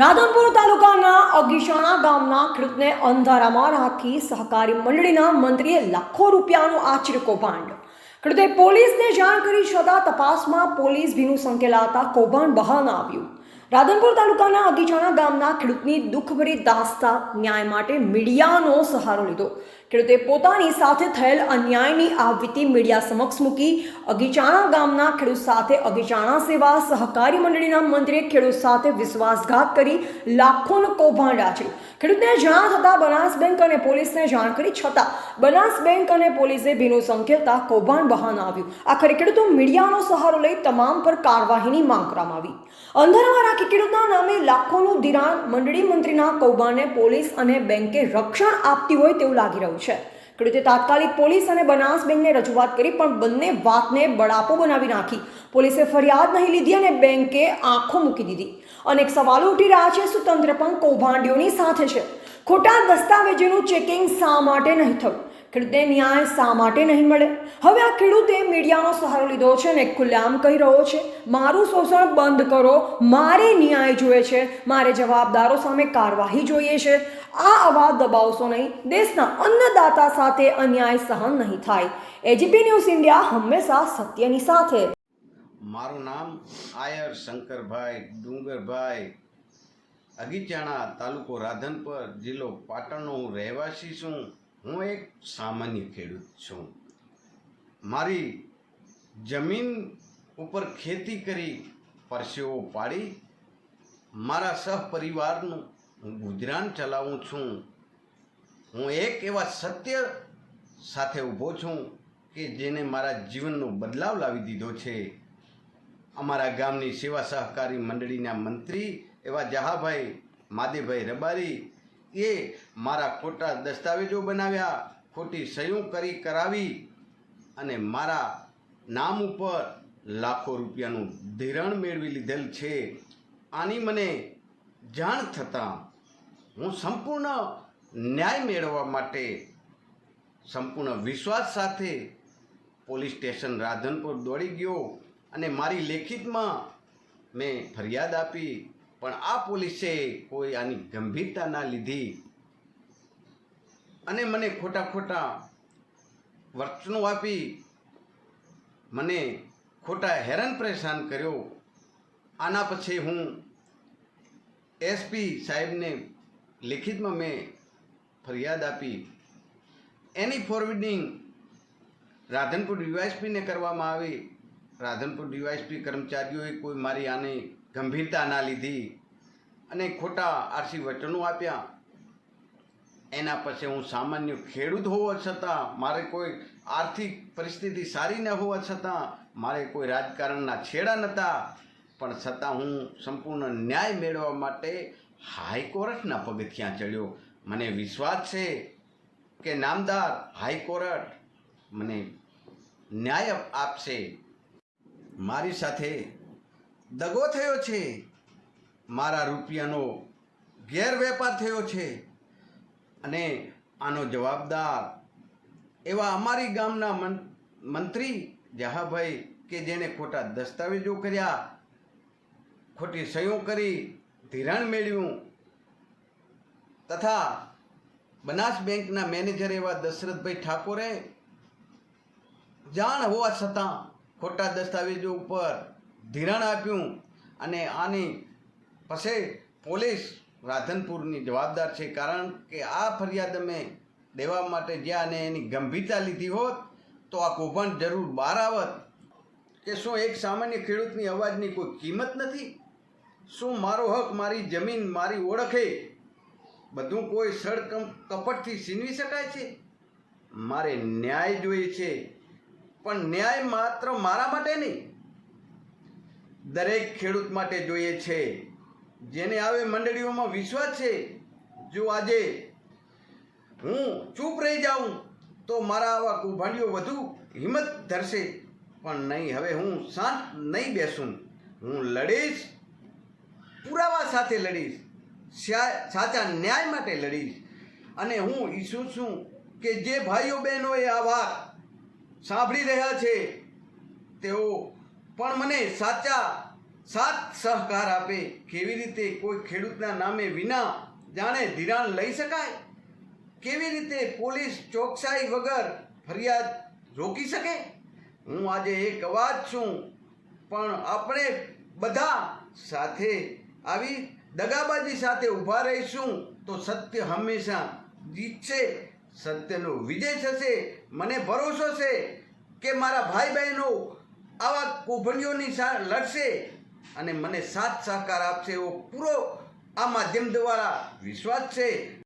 રાધનપુર તાલુકાના અગીશાણા ગામના ખેડૂતને અંધારામાં રાખી સહકારી મંડળીના મંત્રીએ લાખો રૂપિયાનું આચર્ય કૌભાંડ ખેડૂતે પોલીસને જાણ કરી છતાં તપાસમાં પોલીસ ભીનું સંકેલાતા કૌભાંડ બહાર આવ્યું. રાધનપુર તાલુકાના અગીચાણા ગામના ખેડૂતની દુઃખભરી દાસ્તા ન્યાય માટે મીડિયાનો સહારો લીધો. ખેડૂતે પોતાની સાથે થયેલ અન્યાયની આવવીતી મીડિયા સમક્ષ મૂકી અગીચાણા ગામના ખેડૂત સાથે અગીચાણા સેવા સહકારી મંડળીના મંત્રીએ ખેડૂત સાથે વિશ્વાસઘાત કરી લાખોનું કૌભાંડ આચર્યું ખેડૂતને જાણ થતાં બનાસ બેંક અને પોલીસને જાણ કરી છતાં બનાસ બેંક અને પોલીસે ભીનું સંકેલતા કૌભાંડ બહાન આવ્યું. આખરે ખેડૂતો મીડિયાનો સહારો લઈ તમામ પર કાર્યવાહીની માંગ કરવામાં આવી. અંધારામાં ખેડૂતના નામે લાખોનું ધિરાણ મંડળી મંત્રીના કૌભાંડને પોલીસ અને બેંકે રક્ષણ આપતી હોય તેવું લાગી રહ્યું છે. ખેડૂતે તાત્કાલિક પોલીસ અને બનાસ બેંકને રજૂઆત કરી, પણ બંને વાતને બળાપો બનાવી નાખી. પોલીસે ફરિયાદ નહીં લીધી અને બેંકે આંખો મૂકી દીધી. અનેક સવાલો ઉઠી રહ્યા છે, શું તંત્ર પણ કૌભાંડીઓની સાથે છે? ખોટા દસ્તાવેજોનું ચેકિંગ શા માટે નહીં થયું? ખેડૂતને ન્યાય શા માટે નહીં મળે? હવે આ ખેડૂતે મીડિયાનો સહારો લીધો છે ને ખુલ્લેઆમ કહી રહ્યો છે, મારું શોષણ બંધ કરો, મારે ન્યાય જોઈએ છે, મારે જવાબદારો સામે કાર્યવાહી જોઈએ છે. આ અવાજ દબાવશો નહીં, દેશના અન્નદાતા સાથે અન્યાય સહન નહીં થાય. એજીપી ન્યૂઝ ઇન્ડિયા હંમેશા સત્યની સાથે. મારું નામ આયર શંકરભાઈ ડુંગરભાઈ અગીચાણા તાલુકો રાધનપર જિલ્લો પાટણનો હું રહેવાસી છું. હું એક સામાન્ય ખેડૂત છું. મારી જમીન ઉપર ખેતી કરી પરસેવો પાડી, મારા સહપરિવારનું હું ગુજરાન ચલાવું છું. હું એક એવા સત્ય સાથે ઊભો છું કે જેને મારા જીવનનો બદલાવ લાવી દીધો છે. અમારા ગામની સેવા સહકારી મંડળીના મંત્રી એવા જહાભાઈ, માદેભાઈ રબારી એ મારા ખોટા દસ્તાવેજો બનાવ્યા, ખોટી સહીઓ કરી કરાવી અને મારા નામ ઉપર લાખો રૂપિયાનું ધિરાણ મેળવી લીધેલ છે. આની મને જાણ થતાં હું સંપૂર્ણ ન્યાય મેળવવા માટે સંપૂર્ણ વિશ્વાસ સાથે પોલીસ સ્ટેશન રાધનપુર દોડી ગયો અને મારી લેખિતમાં મેં ફરિયાદ આપી પણ આ પોલીસે કોઈ આની ગંભીરતા ના લીધી અને મને ખોટા ખોટા વર્તણું આપી, મને ખોટા હેરાન પરેશાન કર્યો, આના પછી હું એસપી સાહેબને લેખિતમાં મેં ફરિયાદ આપી. એની ફોરવર્ડિંગ રાધનપુર ડીવાયસપીને કરવામાં આવી. રાધનપુર ડીવાયસપી કર્મચારીઓએ કોઈ મારી આને ગંભીરતા ના લીધી અને ખોટા આરસી વચનો આપ્યા. એના પછી હું સામાન્ય ખેડૂત હોવા છતાં, મારે કોઈ આર્થિક પરિસ્થિતિ સારી ન હોવા છતાં, મારે કોઈ રાજકારણના છેડા નહોતા પણ છતાં હું સંપૂર્ણ ન્યાય મેળવવા માટે હાઈકોર્ટના પગથિયાં ચડ્યો. મને વિશ્વાસ છે કે નામદાર હાઈકોર્ટ મને ન્યાય આપશે. મારી સાથે દગો થયો છે. મારા રૂપિયાનો ગેરવેપાર થયો છે. અને આનો જવાબદાર એવા અમારી ગામના મન, મંત્રી જહાભાઈ કે જેણે ખોટા દસ્તાવેજો કર્યા, ખોટી સહીઓ કરી, ધિરાણ મેળવ્યું તથા બનાસ બેંકના મેનેજર એવા દશરથભાઈ ઠાકોરે જાણ હોવા છતાં ખોટા દસ્તાવેજો ઉપર ધિરાણ આપ્યું અને આની પછી પોલીસ રાધનપુરની જવાબદાર છે. કારણ કે આ ફરિયાદ અમે દેવા માટે જ્યાં અને એની ગંભીરતા લીધી હોત, તો આ કૌભાંડ જરૂર બહાર આવત. કે શું એક સામાન્ય ખેડૂતની અવાજની કોઈ કિંમત નથી? શું મારો હક મારી જમીન મારી ઓળખે બધું કોઈ સળકમ કપટથી છીનવી શકાય છે? મારે ન્યાય જોઈએ છે. પણ ન્યાય માત્ર મારા માટે નહીં. દરેક ખેડૂત માટે જોઈએ છે. જેને આવે મંડળીઓમાં વિશ્વાસ છે, જો આજે હું ચૂપ રહી જાઉં, તો મારા આવા કુભાંડીઓ વધુ હિંમત ધરશે. પણ નહીં, હવે હું શાંત નહીં બેસું. હું લડીશ, પુરાવા સાથે લડીશ સાચા ન્યાય માટે લડીશ. અને હું ઈચ્છું છું કે જે ભાઈઓ બહેનોએ આ વાત સાંભળી રહ્યા છે તેઓ. પણ મને સાચા સાથ સહકાર આપે. કેવી રીતે કોઈ ખેડૂતના નામે વિના જાણે ધિરાણ લઈ શકાય? કેવી રીતે પોલીસ ચોકસાઈ વગર ફરિયાદ રોકી શકે? હું આજે એક અવાજ છું, પણ આપણે બધા સાથે આવી દગાબાજી સાથે ઊભા રહીશું તો સત્ય હંમેશા જીતશે. સત્યનો વિજય થશે, મને ભરોસો છે કે મારા ભાઈ બહેનો આવા કુભણીઓની લડશે અને મને સાથ સહકાર આપશે એવો પૂરો આ માધ્યમ દ્વારા વિશ્વાસ છે.